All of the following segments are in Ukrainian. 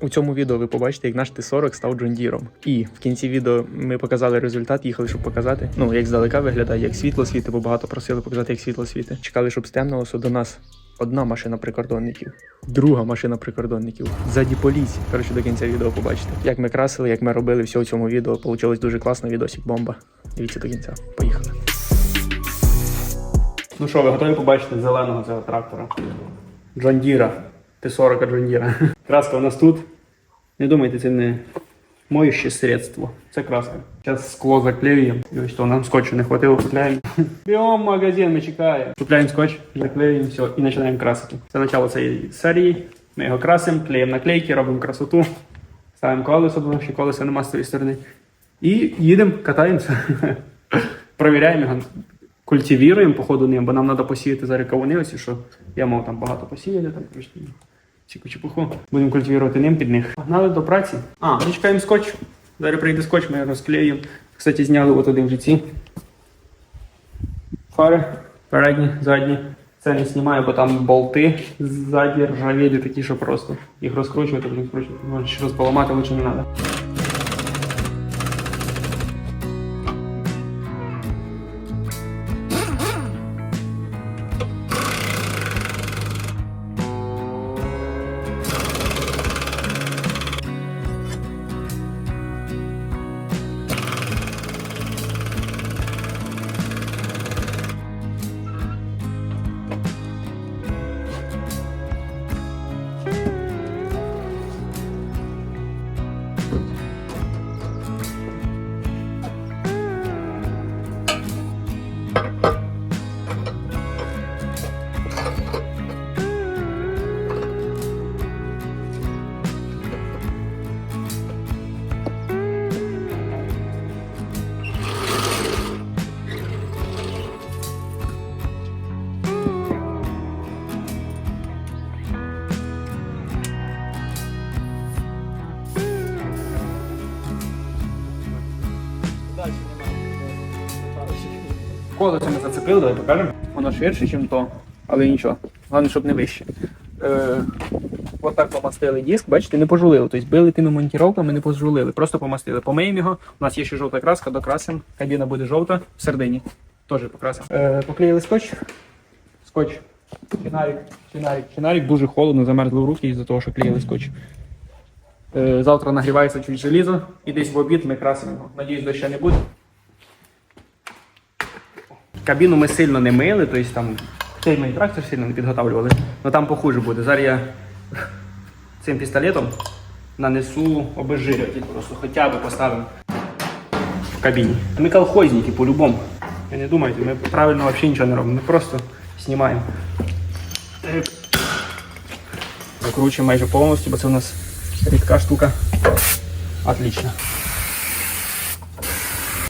У цьому відео ви побачите, як наш Т-40 став джондіром. І в кінці відео ми показали результат, їхали, щоб показати. Ну, як здалека виглядає, як світло світить, бо багато просили показати, як світло світить. Чекали, щоб стемнилося до нас. Одна машина прикордонників, друга машина прикордонників, ззаді поліції. Коротше, до кінця відео побачите. Як ми красили, як ми робили все в цьому відео. Получилось дуже класно, відосик бомба. Дивіться до кінця. Поїхали. Ну що, ви готові побачити зеленого цього трактора? Джондіра. Т-40 Джондіра. Краска у нас тут. Не думайте, це не моюще средство. Це краска. Зараз скло заклеюємо. І ось то нам скотчу не хватило, купляємо. В магазин, ми чекаємо. Купляємо скотч, заклеюємо, все, і починаємо красити. Це начало цієї серії. Ми його красимо, клеїмо наклейки, робимо красоту. Ставимо колесо, тому що колеса нема з цієї сторони. І їдемо, катаємося. Провіряємо його, культивіруємо по ходу ним, бо нам треба посіяти зараз кавуни, ось, що я мав там багато посіяти, там ціку чепуху. Будемо культивувати ним під них. Погнали до праці. А, ми чекаємо скотч. Зараз прийде скотч, ми його розклеїмо. Кстати, зняли от один вже ці фари. Передні, задні. Це не знімаю, бо там болти ззаді ржавілі такі, що просто їх розкручувати, будемо скручувати. Ще раз лучше не треба. Зацепили, давай покажемо. Воно ширше, ніж то, але нічого. Головне, щоб не вище. Е, от так помастили диск, бачите, не пожулили. Тобто били тими монтіровками, не пожулили, просто помастили. Помиємо його. У нас є ще жовта краска, докрасимо. Кабіна буде жовта в середині. Теж покрасимо. Е, поклеїли скотч. Скотч. Чинарик, чинарик, чинарик. Дуже холодно, замерзли в руки із-за того, що клеїли скотч. Е, завтра нагрівається чуть желізо і десь в обід ми красимо. Надіюсь, дощу не буде. Кабіну ми сильно не мили, тобто там цей трактор сильно не підготавлювали. але там похуже буде. Зараз я цим пістолетом нанесу обезжирюватель просто хоча б поставимо в кабіні. Ми колхозники по-любому. Не думайте, ми правильно взагалі нічого не робимо. Ми просто знімаємо. Закручуємо майже повністю, бо це у нас рідка штука. Отлично.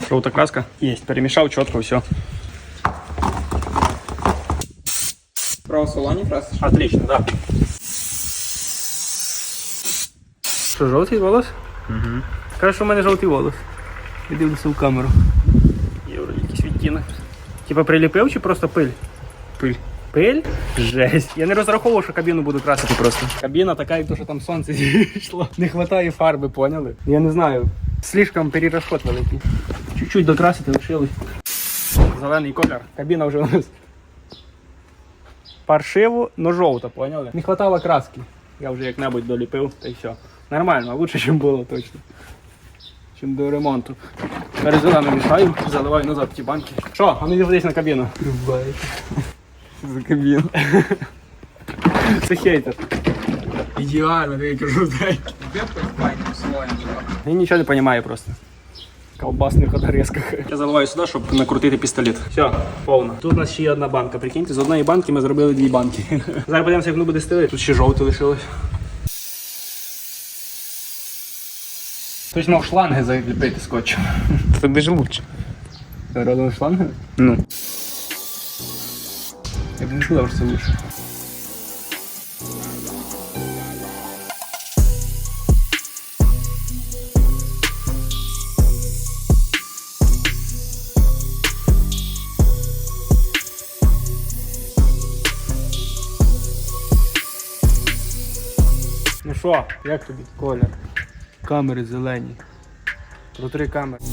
Жовта краска. Є. Перемішав чітко, все. Салоні красиш? Отлично, да. Що, жовтий волос? Угу. Каже, що в мене жовтий волос. І дивлюся в камеру. Є вроді якийсь відтінок. Типа приліпив чи просто пиль? Пиль. Пиль? Жесть. Я не розраховував, що кабіну буду красити просто. Кабіна така, як то, що там сонце зійшло. Не вистачає фарби, поняли? Я не знаю. Слишком перерозход великий. Чуть-чуть докрасити лишилось. Зелений колір. Кабіна вже у нас паршиво, но жовта, поняли? Не хватало краски. Я вже як-небудь доліпив, та й все. Нормально, лучше, ніж було точно. Чим до ремонту. Резина не мішаю, заливаю назад ті банки. Що, а ну дивись на кабіну. Рубаєш. За кабіну. Це хейтер. Ідеально, я кажу, дай. Він нічого не розуміє просто. Колбасних отрезках. Я заливаю сюди, щоб накрутити пістолет. Все, повно. Тут у нас ще є одна банка. Прикиньте, з одної банки ми зробили дві банки. Зараз подивимося, як воно буде стелити. Тут ще жовте лишилось. Хтось мав шланги заліпити скотчем. Тобі ж лучше. Робили шланги? Ну. Я б не сказав, що це лучше. Що, як тобі колір? Камери зелені. Про три камери.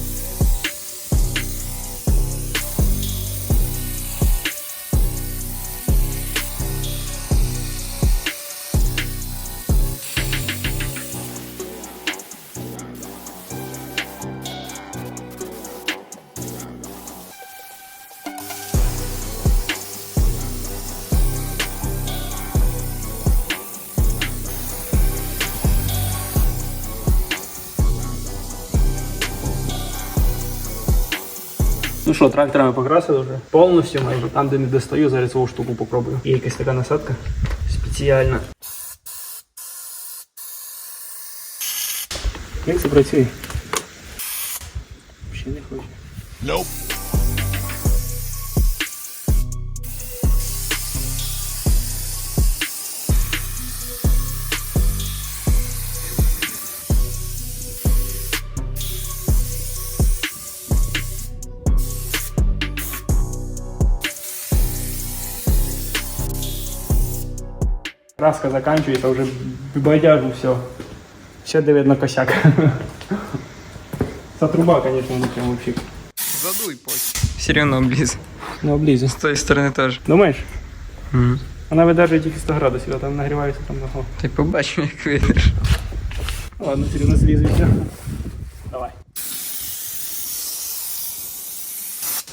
Ну що, тракторами покрасили вже повністю майже. Там, де не достаю, зараз цю штуку попробую. Є якась така насадка спеціальна. Як це працює? Ще не хочу. Краска заканчивается, уже бодяжу все. Все давит на косяк. Та труба, конечно, не прям вообще. Задуй потім. Все рівно обліз. Не облізе. З тої сторони теж. Думаєш? Угу. Вона видержує тільки 100 градусів, а там нагрівається там на Ти побачимо, як вийдеш. Ладно, все равно слізу все. Давай.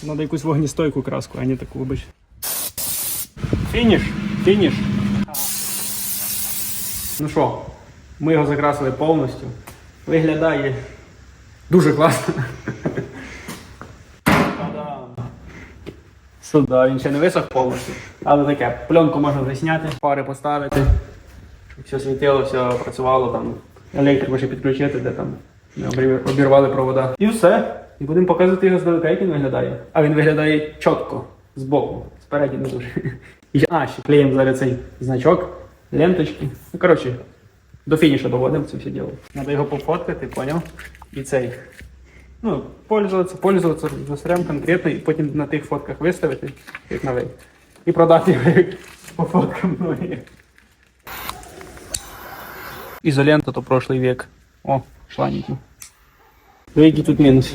Надо якусь вогнестойку краску, а не таку вибач. Фініш! Фініш! Ну що, ми його закрасили повністю. Виглядає дуже класно. Сюди, він ще не висох повністю. Але таке, пленку можна вже зняти, пари поставити. Щоб все світило, все працювало там. Електрику ще підключити, де там обірвали провода. І все. І будемо показувати його здалека, як він виглядає. А він виглядає чітко, збоку, спереді не дуже. А, ще клеїмо зараз цей значок, ленточки. Ну, коротше, до фінішу доводимо це все діло. Треба його пофоткати, поняв? І цей. Ну, пользуватися, пользуватися засрем конкретно, і потім на тих фотках виставити, як новий. І продати його як по фоткам нові. Изолента то прошлый век. О, шланики. Диви, який тут мінус.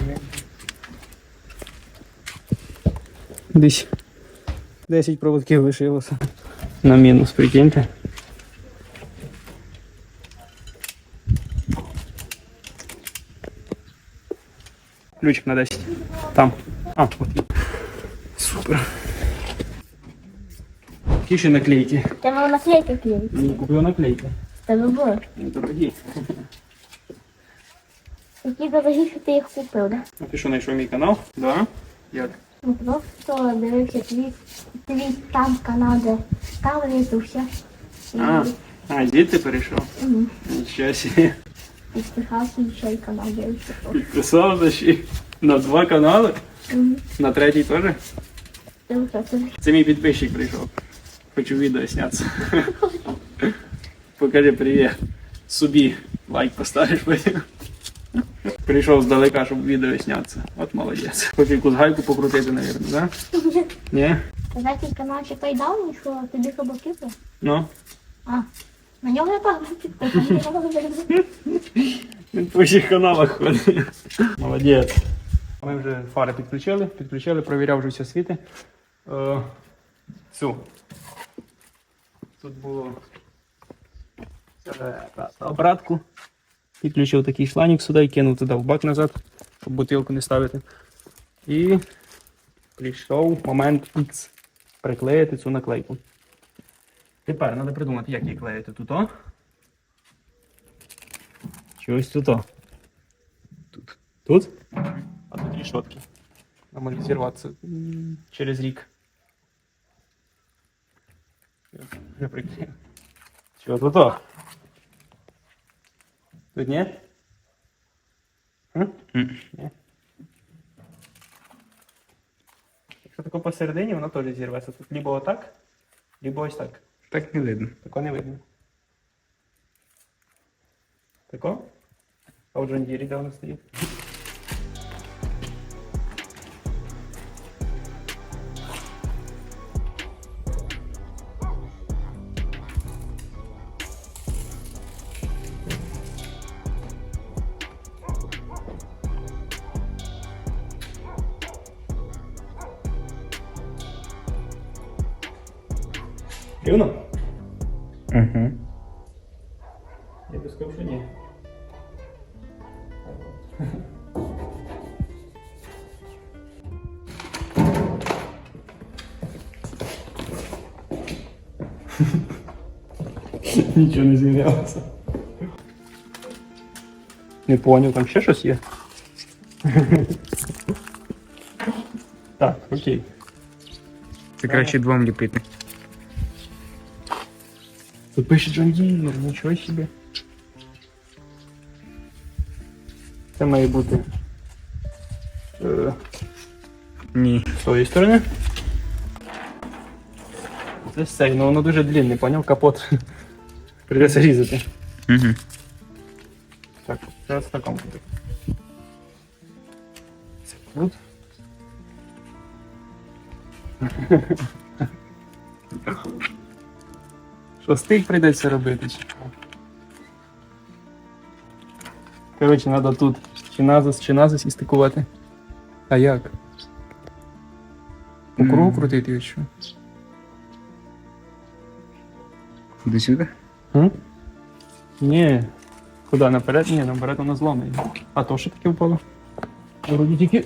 Десь 10 проводків лишилося. На мінус, прикиньте. Ключик на 10. Там. А, от. є. Супер. Які ще наклейки? Тебе наклейки клеїть. Не купив наклейки. Тебе було. Ну, Дорогі. Які дорогі, що ти їх купив, да? А ти що, знайшов мій канал? Да. Як? Ну просто дивився твій, твій там канал, де там визувся. І, А, а звідти перейшов? Мгм. Нічого собі. І спихався ще й канал дивився. Підписав ще на два канали. Мгм. На третій теж. Це мій підписчик прийшов. Хочу відео знятися. Покажи привіт. Собі лайк поставиш потім. Прийшов здалека, щоб відео знятися. От молодець. Хочу якусь гайку покрутити, мабуть, да? Ні? Такий канал ще той давній, що тобі хабаки був? Ну. А, на нього я так по всіх каналах ходить. Молодець. Ми вже фари підключили, підключили, провіряв вже все світи. Е, цю. Тут було е, обратку. Підключив такий шланник сюди і кинув туди в бак назад, щоб бутилку не ставити. І прийшов момент X. Приклеїти цю наклейку. Тепер треба придумати, як її клеїти тут. О? Чи ось тут? о? Тут. Тут? А тут решетки. Нам можуть зірватися через рік. Приклеїв. Що тут? о? Тут ні? Ні. Якщо тако посередині, воно теж зірветься. Тут либо отак, либо ось так. Так не видно. Тако не видно. Тако? А у Джон Дірі де воно стоїть? Нічого не змінилося. Не поняв, там ще щось є. Так, окей. Це краще двом ліпити. Тут пише Джон Дір, нічого собі. Це має бути. Е, Ні. з тої сторони. Це цей, ну воно дуже длинне, поняв? Капот. Придеться різати. Угу. Так, зараз в такому буде. Це тут. Що стик прийдеться робити? чи що? Коротше, треба тут чи назис, чи назис і стикувати. А як? По кругу крутити і що? До сюди? М? Ні. Куди? Наперед? Ні, наперед воно зломить. А то що таке впало? Вроді тільки.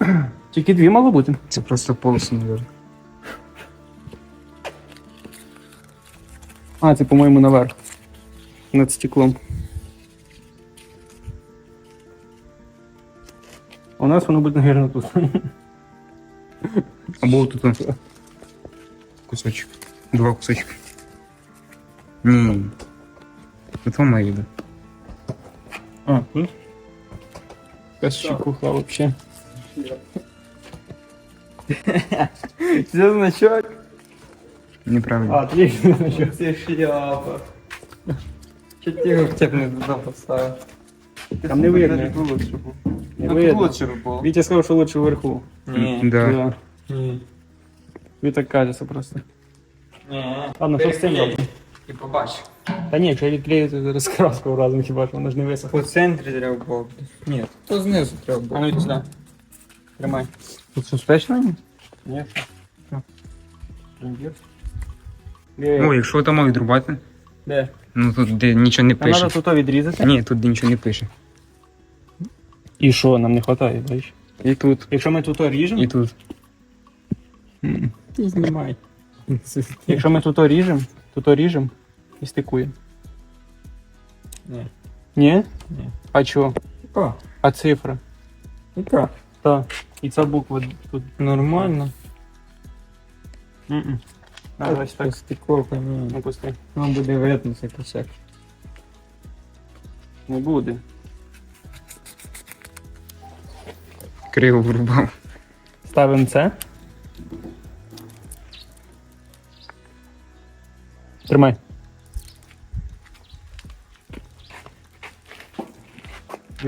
Тільки дві мало бути. Це просто полосу, мабуть. А, це, по-моєму, наверх. Над стеклом. У нас воно буде, наверное, тут. Або тут он. кусочок. Два кусочка. Ні. Тут вам має бути. А, тут? Якась щекуха вообще. Це значок? Неправильно. Отлично значок. Це шляпа. Чи ти його хоча б не туди поставив? Там не видно. Навіть лучше був. Не Ну, видно. тут лучше б було. Вітя сказав, що лучше вверху. Ні. Да. Да. Ні. Вітя кажеться просто. Ні. Ладно, що з цим Переклей. І побач. Та ні, якщо я відклею, то зараз краску разом хіба що воно ж не висохне. По центрі треба було. Ні, то знизу треба А ну йди сюди. Тримай. Тут все спечно? Ні. Що? Де? О, якщо там відрубати, Де? ну тут де нічого не Нам треба пише. тут відрізати. Ні, тут де нічого не пише. І що, нам не вистачає, бачиш? І тут, Якщо ми тут ріжемо, і тут. знімай. Якщо ми тут ріжемо, тут ріжемо і стикуємо. Ні. Ні? Ні. А чого? Яка? А цифра? Яка? Так. І ця буква тут. Нормально. М-м. Надо ось так Стиковка, ні. опусти. Вам буде видно косяк. Не буде. Криво врубав. Ставимо це. Тримай.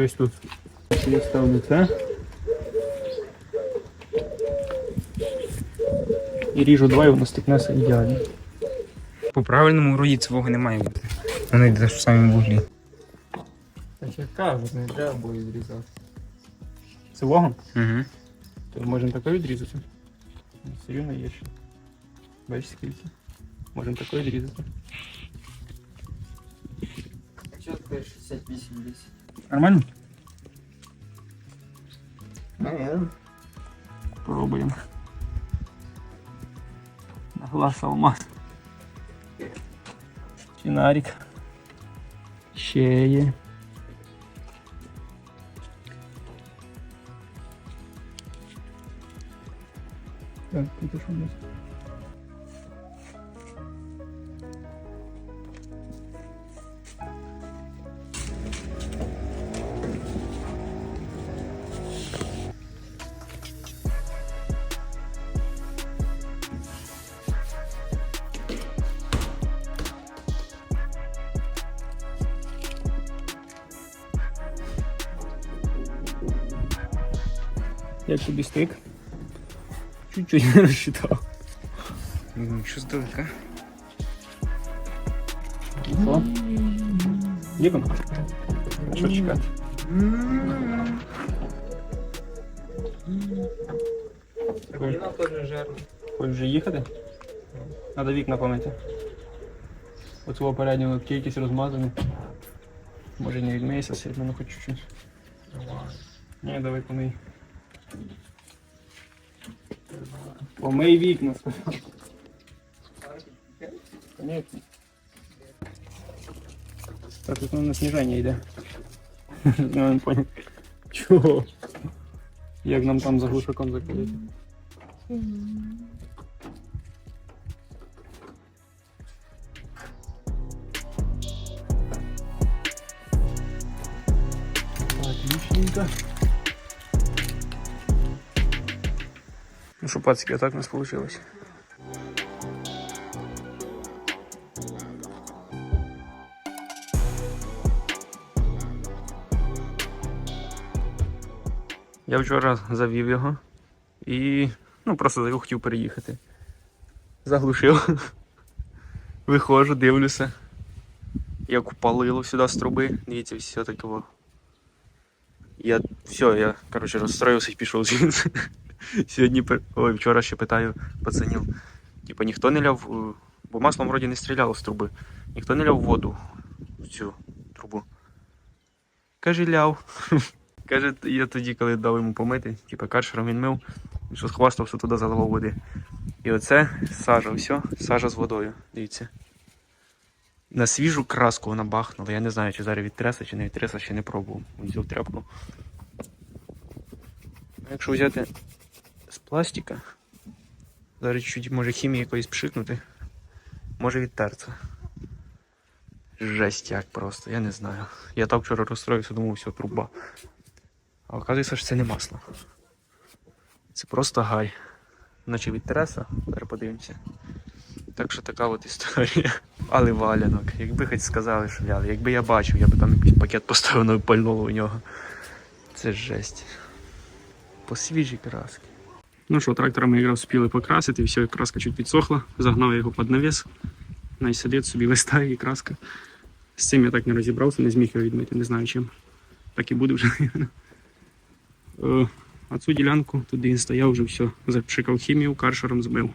І ось тут. Я ставлю це. І ріжу два, і воно стикнеться ідеально. По правильному вроді цього не має бути. Воно йде в самому вуглі. Так я кажу, не треба було відрізати. Цивого? Угу. То можемо таке відрізати. Все рівно є ще. Бачиш скільки? Можемо таке відрізати. Чого 68 10? Нормально? Пробуємо. На глаз алмаз. Чинарик. Ще є. Так, тут що у нас? Стик? Чуть-чуть не розчитав. Ну, що здалека. Що? Їдемо? А що чекати? Вона теж жирна. Хочеш вже їхати? Надо вікна помити. Оцього переднього лотки якісь розмазані. Може не відмийся сильно, ну хоч чуть-чуть. Ні, давай помий. Помий вікна. Конечно. Так, тут на сниження йде. Я не понял. Чого? Як нам там за глушаком закрити? Отличненько. Ну что, пацки, а так у нас получилось. Я вчора завів його і ну, просто завів, хотів переїхати. Заглушив. Виходжу, дивлюся. Як упалило сюди з труби. Дивіться, все таке. Я все, я коротше розстроївся і пішов звідси. Сьогодні ой, вчора ще питаю пацанів. Типа ніхто не ляв, е, бо маслом вроді не стріляло з труби. Ніхто не ляв воду в цю трубу. Каже, ляв. Каже, я тоді, коли дав йому помити, типа каршером він мив, що схвастався туди заливав води. І оце сажа, все, сажа з водою. Дивіться. На свіжу краску вона бахнула. Я не знаю, чи зараз відтреса, чи не відтреса, ще не пробував. Взяв тряпку. Якщо взяти з пластика, зараз чуть може хімії якоїсь пшикнути, може відтерться. Жесть як просто, я не знаю. Я так вчора розстроївся, думав, все, труба. А оказується, що це не масло. Це просто гай. Наче від Тереса, зараз подивимося. Так що така от історія. Але валянок. Якби хоч сказали, що ляли. Якби я бачив, я б там якийсь пакет поставив ну, і пальнуло у нього. Це жесть. По свіжій краски. Ну що, трактором якраз спіли покрасити, все, краска чуть підсохла, загнав його під навіс. Най сидить собі листає і краска. З цим я так не розібрався, не зміг його відмити, не знаю чим. Так і буде вже. Е, А цю ділянку, туди він стояв, вже все, запшикав хімію, каршером збив.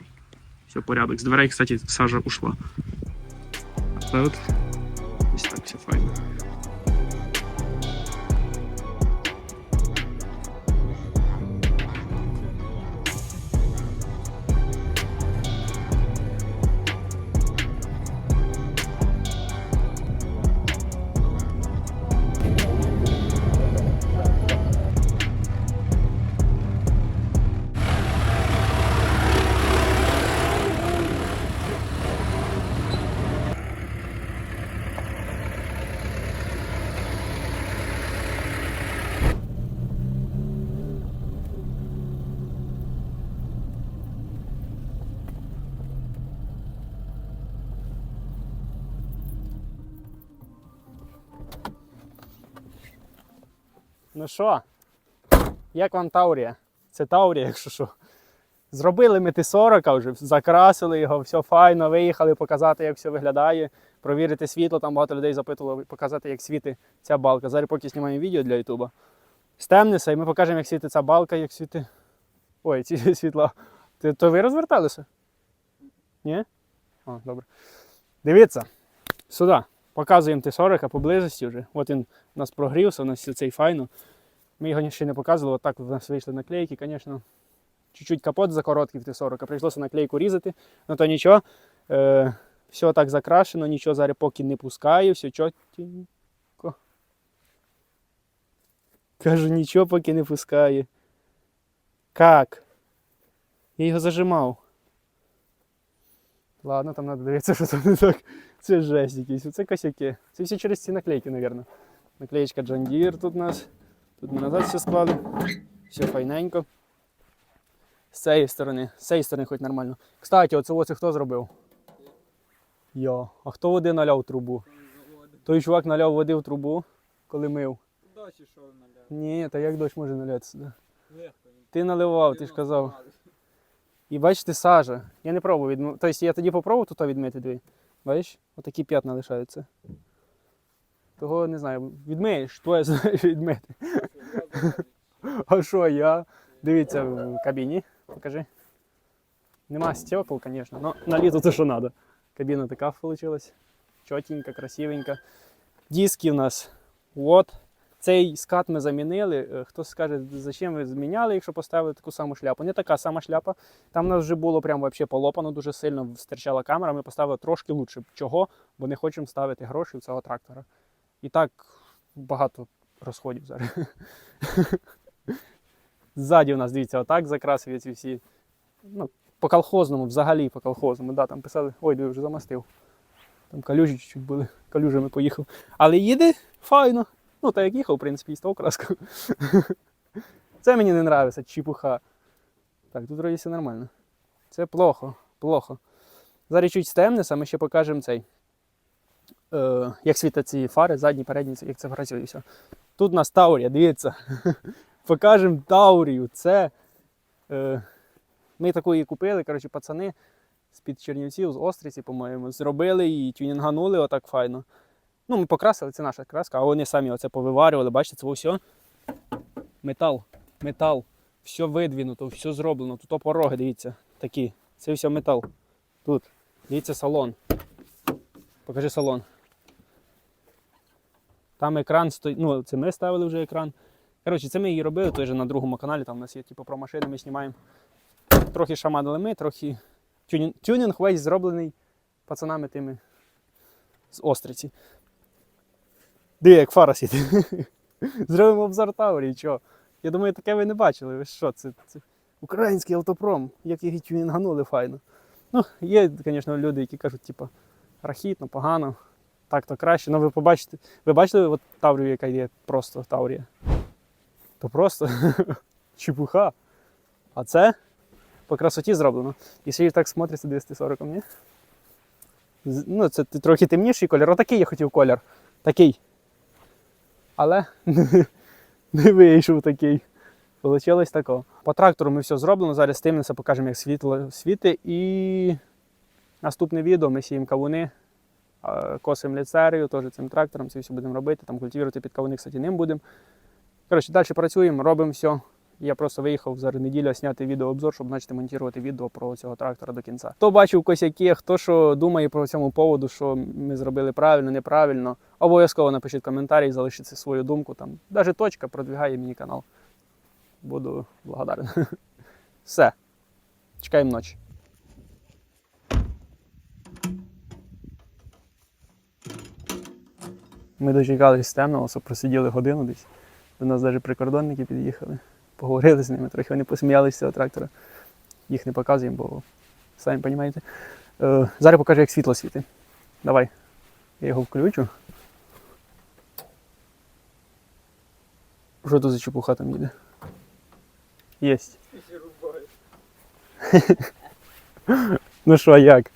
Все, порядок. З дверей, кстати, сажа ушла. А от ось так все файно. Ну що, як вам Таурія? Це Таурія, якщо що. Зробили ми Т-40 вже, закрасили його, все файно, виїхали показати, як все виглядає, провірити світло. Там багато людей запитувало, показати, як світить ця балка. Зараз поки знімаємо відео для Ютуба. Стемнися, і ми покажемо, як світить ця балка, як світить. Ой, ці світла. Ти, то ви розверталися? Ні? О, добре. Дивіться, сюди. Показуємо Т-40 поблизості вже. От він у нас прогрівся, у нас все цей файно. Ми його ще не показували, отак у нас вийшли наклейки, звісно. Чуть-чуть капот за короткий в Т-40, прийшлося наклейку різати, ну то нічого. Е, все так закрашено, нічого зараз поки не пускаю, все чотенько. Кажу, нічого поки не пускає. Как? Я його зажимав. Ладно, там треба дивитися, що там не так. Це жесть якийсь. Це косяки. Це все через ці наклейки, мабуть. Наклеєчка John Deere тут у нас. Тут ми назад все склали. Все файненько. З цієї сторони. З цієї сторони хоч нормально. Кстати, оце оце хто зробив? Я. А хто води наляв трубу? Той чувак наляв води в трубу, коли мив. Дощ ішов наляв. Ні, та як дощ може наляти сюди? Легко. Ти наливав, ти ж казав. І бачите, сажа. Я не пробував відмити. Тобто я тоді попробував тут відмити дві. Бачиш? Отакі п'ятна лишаються. Того не знаю, відмиєш, твоє знаєш відмити. А що я? Дивіться в кабіні, покажи. Нема стекол, звісно, але на літо це що треба. Кабіна така вийшла. Чотенька, красивенька. Диски у нас. От. Цей скат ми замінили. Е, Хтось скаже, зачем ви зміняли, якщо поставили таку саму шляпу. Не така сама шляпа. Там у нас вже було прям вообще полопано дуже сильно, стирчала камера. Ми поставили трошки лучше. Чого? Бо не хочемо ставити гроші в цього трактора. І так багато розходів зараз. Ззаді у нас, дивіться, отак закрасили ці всі. Ну, по колхозному, взагалі по колхозному. Да, там писали, ой, диви, вже замастив. Там калюжі чуть-чуть були, калюжами поїхав. Але їде файно. Ну, так як їхав, в принципі, і став краску. Це мені не подобається, чепуха. Так, тут вроді все нормально. Це плохо, плохо. Зараз чуть стемнеться, ми ще покажемо цей. Е, як світять ці фари, задні, передні, як це працює все. Тут у нас Таурія, дивіться. Покажемо Таурію. Це. Е, ми таку її купили, коротше, пацани з-під Чернівців, з Остриці, по-моєму, зробили її, тюнінганули отак файно. Ну, ми покрасили, це наша краска, а вони самі оце повиварювали, бачите, це все. Метал, метал, все видвинуто, все зроблено. Тут пороги, дивіться, такі. Це все метал. Тут. Дивіться салон. Покажи салон. Там екран стоїть. Ну, це ми ставили вже екран. Коротше, це ми її робили, же на другому каналі, там у нас є типу, про машини, ми знімаємо. Трохи шаманили ми, трохи тюнінг весь зроблений пацанами тими з Остриці. Диви, як фара світить. Зробимо обзор Таурі, що? Я думаю, таке ви не бачили. Ви що? Це, це український автопром, як їх тюнінганули файно. Ну, є, звісно, люди, які кажуть, типу, рахітно, погано, так то краще. Ну ви побачите, ви бачили от Таврію, яка є просто Таврія? То просто чепуха. А це по красоті зроблено. І ще так смотриться 240 ні? Ну, це трохи темніший колір. Отакий я хотів колір. Такий. Але не вийшов такий. Получилось тако. По трактору ми все зроблено. Зараз стимнеться, покажемо, як світло світить. І наступне відео ми сіємо кавуни, косимо ліцерію, теж цим трактором, це все будемо робити. Там культивувати під кавуни, кстати, ним будемо. Коротше, далі працюємо, робимо все. Я просто виїхав зараз неділя зняти відеообзор, щоб почати монтувати відео про цього трактора до кінця. Хто бачив косяки, хто що думає про цьому поводу, що ми зробили правильно, неправильно, обов'язково напишіть коментарі, залишіть свою думку. Там навіть точка продвігає мені канал. Буду благодарен. Все. Чекаємо ночі. Ми дочекались темного, просиділи годину десь. До нас навіть прикордонники під'їхали. Поговорили з ними, трохи вони посміялися з цього трактора. Їх не показуємо, бо самі розумієте. Е, зараз покажу, як світло світить. Давай. Я його включу. Що тут за чепуха там їде? Єсть. ну що, як?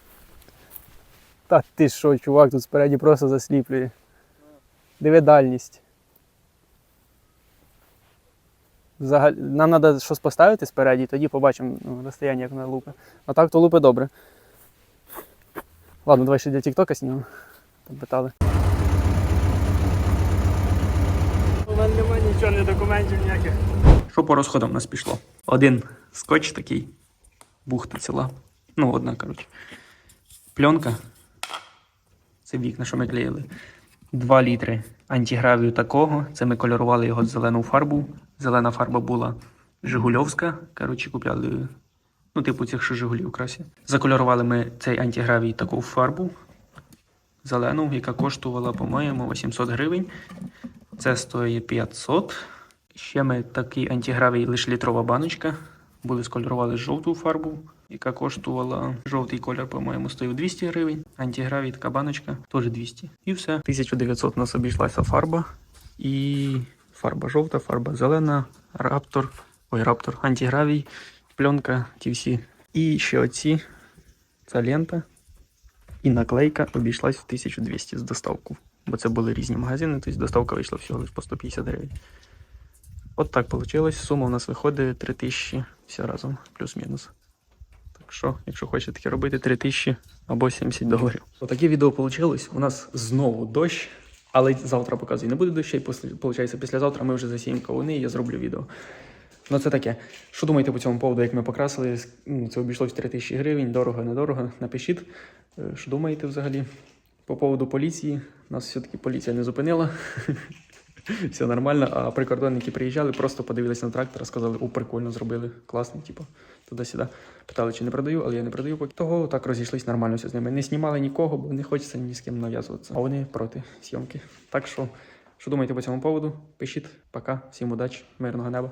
Та ти що, чувак, тут спереді просто засліплює. Диви дальність. Взагалі, нам треба щось поставити спереді, тоді побачимо ну, розстояння, як вона лупи. А так то лупи добре. Ладно, давай ще для Тіктока знімемо. Там питали. У мене немає нічого, не документів ніяких. Що по розходам у нас пішло? Один скотч такий, бухта ціла. Ну, одна, коротше. Пленка. Це вікна, що ми клеїли. 2 літри антигравію такого. Це ми кольорували його зелену фарбу. Зелена фарба була Жигульовська. Коротше, купляли, ну, типу цих що Жигулів у красі. Закольорували ми цей антигравій таку фарбу зелену, яка коштувала, по-моєму, 800 гривень. Це стоїть 500. Ще ми такий антигравій лише літрова баночка. Були скольорували жовту фарбу, яка коштувала жовтий колір, по-моєму, стоїв 200 гривень. Антигравій така баночка теж 200. І все. 1900 у нас обійшлася фарба. І фарба жовта, фарба зелена, раптор, ой, раптор, антигравій, пленка, ті всі. І ще оці. Ця лента і наклейка обійшлась в 1200 з доставку. Бо це були різні магазини, тобто доставка вийшла всього лише по 150 гривень. От так вийшло. Сума у нас виходить 3000 все разом, плюс-мінус. Так що, якщо хочете таке робити, 3000 або 70 доларів. Отаке відео вийшло. У нас знову дощ, але завтра показую. Не буде дощей, виходить, післязавтра ми вже засіємо кавуни і я зроблю відео. Ну це таке. Що думаєте по цьому поводу, як ми покрасили? Ну, Це обійшлось 3 тисячі гривень, дорого, недорого. Напишіть, е, що думаєте взагалі. По поводу поліції. Нас все-таки поліція не зупинила. Все нормально. А прикордонники приїжджали, просто подивилися на трактор, сказали, о, прикольно зробили, класно, типу, туди-сюди. Питали, чи не продаю, але я не продаю. поки. Того так розійшлись нормально все з ними. Не знімали нікого, бо не хочеться ні з ким нав'язуватися. А вони проти зйомки. Так що, що думаєте по цьому поводу? Пишіть. Пока, всім удачі, мирного неба.